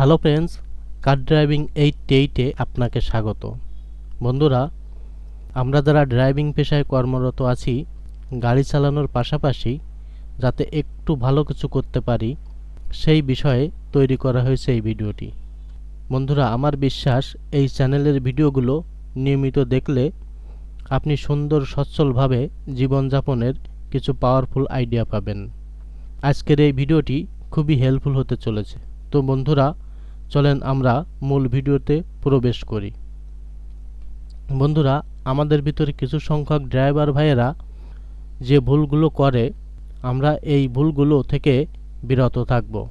Hello friends, car driving eight এইটে আপনাকে স্বাগত। বন্ধুরা, আমরা যারা ড্রাইভিং পেশায় কর্মরত আছি, গাড়ি চালানোর পাশাপাশি যাতে একটু ভালো কিছু করতে পারি, সেই বিষয়ে তৈরি করা হয়েছে এই ভিডিওটি। বন্ধুরা, আমার বিশ্বাস এই চ্যানেলের ভিডিওগুলো নিয়মিত দেখলে আপনি সুন্দর সচ্ছলভাবে জীবনযাপনের কিছু পাওয়ারফুল আইডিয়া পাবেন। আজকের এই ভিডিওটি খুবই হেল্পফুল হতে চলেছে। তো বন্ধুরা চলেন আমরা মূল ভিডিওতে প্রবেশ করি। বন্ধুরা, আমাদের ভিতরে কিছু সংখ্যক ড্রাইভার ভাইয়েরা যে ভুলগুলো করে, আমরা এই ভুলগুলো থেকে বিরত থাকব।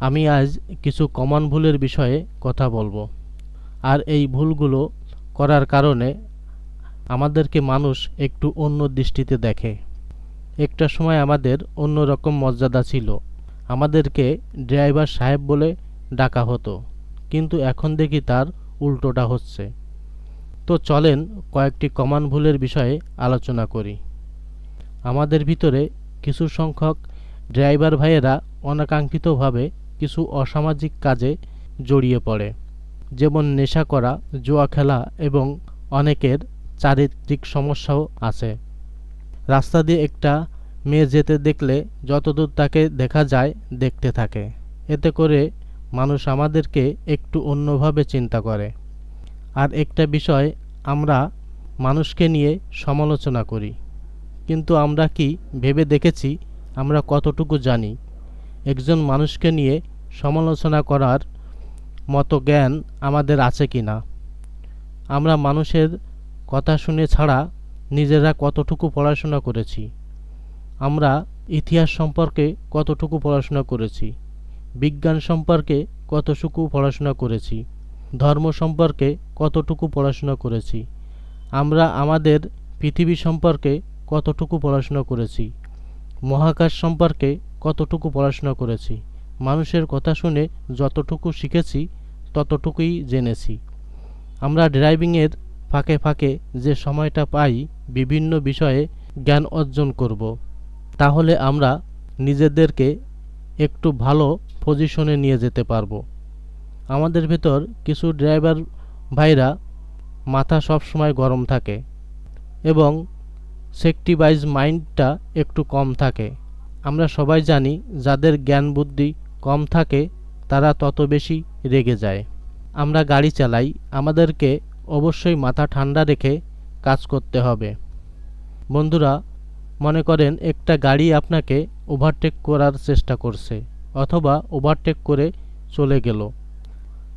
আমি আজ কিছু কমন ভুলের বিষয়ে কথা বলব। আর এই ভুলগুলো করার কারণে আমাদেরকে মানুষ একটু অন্য দৃষ্টিতে দেখে। একটা সময় আমাদের অন্য রকম মর্যাদা ছিল। আমাদেরকে ড্রাইভার সাহেব বলে ডাকা হতো, কিন্তু এখন দেখি তার উল্টোটা হচ্ছে। তো চলেন কয়েকটি কমান ভুলের বিষয়ে আলোচনা করি। আমাদের ভিতরে কিছু সংখ্যক ড্রাইভার ভাইয়েরা অনাকাঙ্ক্ষিতভাবে কিছু অসামাজিক কাজে জড়িয়ে পড়ে, যেমন নেশা করা, জুয়া খেলা এবং অনেকের চারিত্রিক সমস্যাও আছে। রাস্তা দিয়ে একটা মেয়ে যেতে দেখলে যতদূর তাকে দেখা যায় দেখতে থাকে। এতে করে মানুষ আমাদেরকে একটু অন্যভাবে চিন্তা করে। আর একটা বিষয়, আমরা মানুষকে নিয়ে সমালোচনা করি। কিন্তু আমরা কি ভেবে দেখেছি, আমরা কতটুকু জানি? একজন মানুষকে নিয়ে সমালোচনা করার মতো জ্ঞান আমাদের আছে কি না আমরা মানুষের কথা শুনে ছাড়া নিজেরা কতটুকু পড়াশোনা করেছি? আমরা ইতিহাস সম্পর্কে কতটুকু পড়াশোনা করেছি? বিজ্ঞান সম্পর্কে কতটুকু পড়াশোনা করেছি, ধর্ম সম্পর্কে কতটুকু পড়াশোনা করেছি, আমরা আমাদের পৃথিবী সম্পর্কে কতটুকু পড়াশোনা করেছি, মহাকাশ সম্পর্কে কতটুকু পড়াশোনা করেছি, মানুষের কথা শুনে যতটুকু শিখেছি, ততটুকুই জেনেছি। আমরা ড্রাইভিংয়ের ফাঁকে ফাঁকে যে সময়টা পাই, বিভিন্ন বিষয়ে জ্ঞান অর্জন করব। তাহলে আমরা নিজেদেরকে একটু ভালো পজিশনে নিয়ে যেতে পারব। আমাদের ভেতর কিছু ড্রাইভার ভাইরা মাথা সব সময় গরম থাকে এবং সেক্টিভাইজ মাইন্ডটা একটু কম থাকে। আমরা সবাই জানি, যাদের জ্ঞান বুদ্ধি কম থাকে, তারা তত বেশি রেগে যায়। আমরা গাড়ি চালাই, আমাদেরকে অবশ্যই মাথা ঠান্ডা রেখে কাজ করতে হবে। বন্ধুরা, মনে করেন একটা গাড়ি আপনাকে ওভারটেক করার চেষ্টা করছে। অথবা ওভারটেক করে চলে গেল।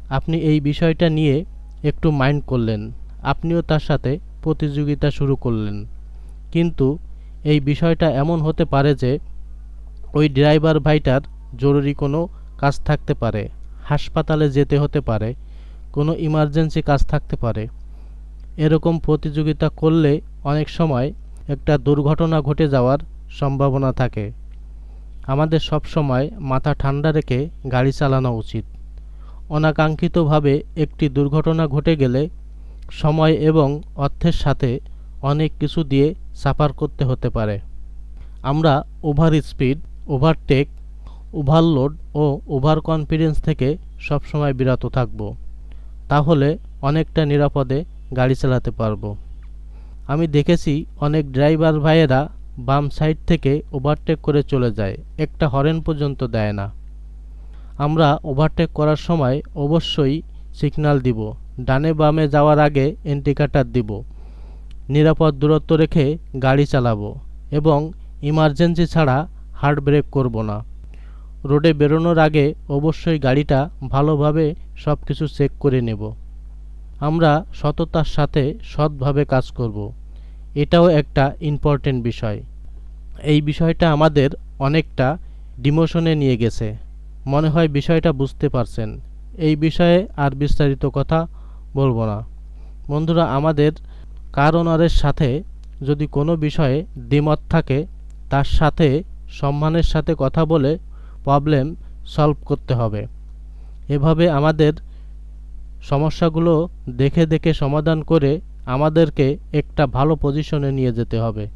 আপনি এই বিষয়টা নিয়ে একটু মাইন্ড করলেন। আপনিও তার সাথে প্রতিযোগিতা শুরু করলেন। কিন্তু এই বিষয়টা এমন হতে পারে যে ওই ড্রাইভার ভাইটার জরুরি কোনো কাজ থাকতে পারে। হাসপাতালে যেতে হতে পারে, কোনো ইমার্জেন্সি কাজ থাকতে পারে। এরকম প্রতিযোগিতা করলে অনেক সময় একটা দুর্ঘটনা ঘটে যাওয়ার সম্ভাবনা থাকে। আমাদের সব সময় মাথা ঠান্ডা রেখে গাড়ি চালানো উচিত। অনাকাঙ্ক্ষিতভাবে একটি দুর্ঘটনা ঘটে গেলে সময় এবং অর্থের সাথে অনেক কিছু দিয়ে সাফার করতে হতে পারে। আমরা ওভার স্পিড ওভারটেক ওভারলোড ও ওভার কনফিডেন্স থেকে সবসময় বিরত থাকব। তাহলে অনেকটা নিরাপদে গাড়ি চালাতে পারব। আমি দেখেছি অনেক ড্রাইভার ভাইয়েরা বাম সাইড থেকে ওভারটেক করে চলে যায়, একটা হরেন পর্যন্ত দেয় না। আমরা ওভারটেক করার সময় অবশ্যই সিগন্যাল দিব, ডানে বামে যাওয়ার আগে ইন্ডিকেটার দিব, নিরাপদ দূরত্ব রেখে গাড়ি চালাবো এবং ইমার্জেন্সি ছাড়া হার্ড ব্রেক করব না। রোডে বেরোনোর আগে অবশ্যই গাড়িটা ভালোভাবে সব কিছু চেক করে নেব। আমরা সততার সাথে সৎভাবে কাজ করব। এটাও একটা ইম্পর্টেন্ট বিষয়। এই বিষয়টা আমাদের অনেকটা ডিমোশনে নিয়ে গেছে। মনে হয় বিষয়টা বুঝতে পারছেন। এই বিষয়ে আর বিস্তারিত কথা বলব না। বন্ধুরা, আমাদের কার সাথে যদি কোনো বিষয়ে দ্বিমত থাকে, তার সাথে সম্মানের সাথে কথা বলে প্রবলেম সলভ করতে হবে। এভাবে আমাদের সমস্যাগুলো দেখে দেখে সমাধান করে আমাদেরকে একটা ভালো পজিশনে নিয়ে যেতে হবে।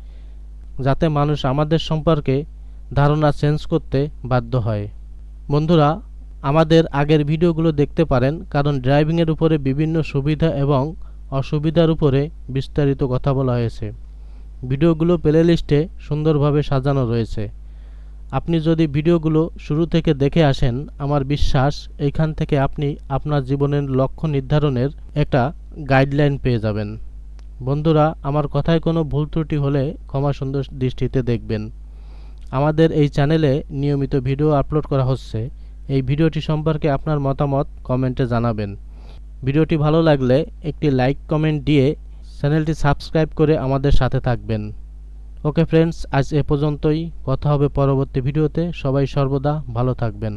যাতে মানুষ আমাদের সম্পর্কে ধারণা চেঞ্জ করতে বাধ্য হয়। বন্ধুরা, আমাদের আগের ভিডিওগুলো দেখতে পারেন কারণ ড্রাইভিংয়ের উপরে বিভিন্ন সুবিধা এবং অসুবিধার উপরে বিস্তারিত কথা বলা হয়েছে। ভিডিওগুলো প্লে লিস্টে সুন্দরভাবে সাজানো রয়েছে। আপনি যদি ভিডিওগুলো শুরু থেকে দেখে আসেন, আমার বিশ্বাস এইখান থেকে আপনি আপনার জীবনের লক্ষ্য নির্ধারণের একটা গাইডলাইন পেয়ে যাবেন। বন্ধুরা, আমার কথায় কোনো ভুল ত্রুটি হলে ক্ষমা সুন্দর দৃষ্টিতে দেখবেন। আমাদের এই চ্যানেলে নিয়মিত ভিডিও আপলোড করা হচ্ছে। এই ভিডিওটি সম্পর্কে আপনার মতামত কমেন্টে জানাবেন। ভিডিওটি ভালো লাগলে একটি লাইক কমেন্ট দিয়ে চ্যানেলটি সাবস্ক্রাইব করে আমাদের সাথে থাকবেন। ওকে ফ্রেন্ডস, আজ এ পর্যন্তই। কথা হবে পরবর্তী ভিডিওতে। সবাই সর্বদা ভালো থাকবেন।